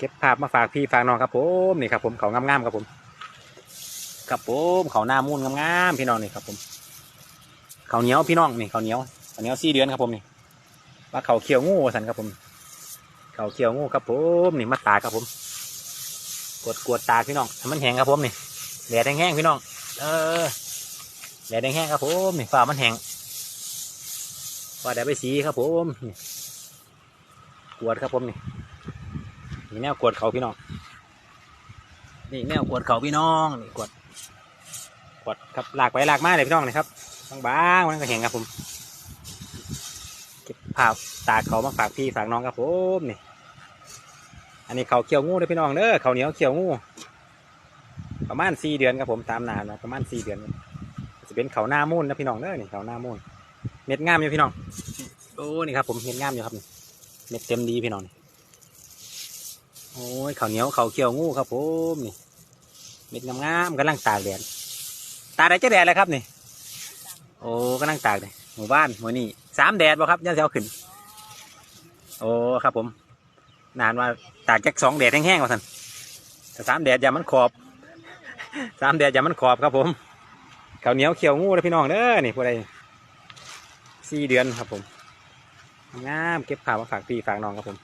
เก็บภาพมาฝากพี่ฝากน้องครับผมนี่ครับผมเขางามๆครับผมครับผมเขาหน้ามูนงามๆพี่น้องนี่ครับผมเขาเหนียวพี่น้องนี่เขาเหนียวเขาเหนียวสี่เดือนครับผมนี่ว่าเขาเขียวงูสันครับผม เขาเขียวงูครับผมนี่มาตากครับผม กดกวดตาพี่น้องมันแห้งครับผมนี่แดดแห้งๆพี่น้อง เออแดดแห้งๆครับผมนี่ฟ้ามันแห้งว่าแดดไปสีครับผมกวดครับผมนี่ นี่แนวกวดเขาพี่น้อง นี่แนวกวดเขาพี่น้อง นี่กวด กวดครับลากไปลากมาเลยพี่น้องนี่ครับบางๆมันก็แห้งครับผม เก็บภาพตากเขามาฝากพี่ฝากน้องครับผมนี่ อันนี้เขาเขียวงูเด้อพี่น้องเด้อเขาเหนียวเขียวงู ประมาณสี่เดือนครับผมตามนานนะประมาณสี่เดือนจะเป็นเขาหน้ามูนนะพี่น้องเด้อนี่เขาหน้ามูนเม็ดงามอยู่พี่น้อง โอ้นี่ครับผมเม็ดงามอยู่ครับเม็ดเต็มดีพี่น้องนี่ โอ้ยเขาวเหนียวเขาเขียวงูครับผมนี่เม็ดงามๆกำลังตากแดดตากแดดจะแดดเลยครับนี่โอ้กำลังตากเลยหมู่บ้านหมู่นี่สามแดดบ่ครับย่าเสียวขึ้น โอ้ครับผม นานว่าตากแจ็คสองแดดแห้งๆว่าสันสามแดดอย่ามันขอบสามแดดอย่ามันขอบครับผมข้าวเหนียวเขียวงูเลยพี่น้องเด้อนี่พวกใดสี่เดือนครับผมงามเก็บข่าวมาฝากพี่ฝากน้องครับผม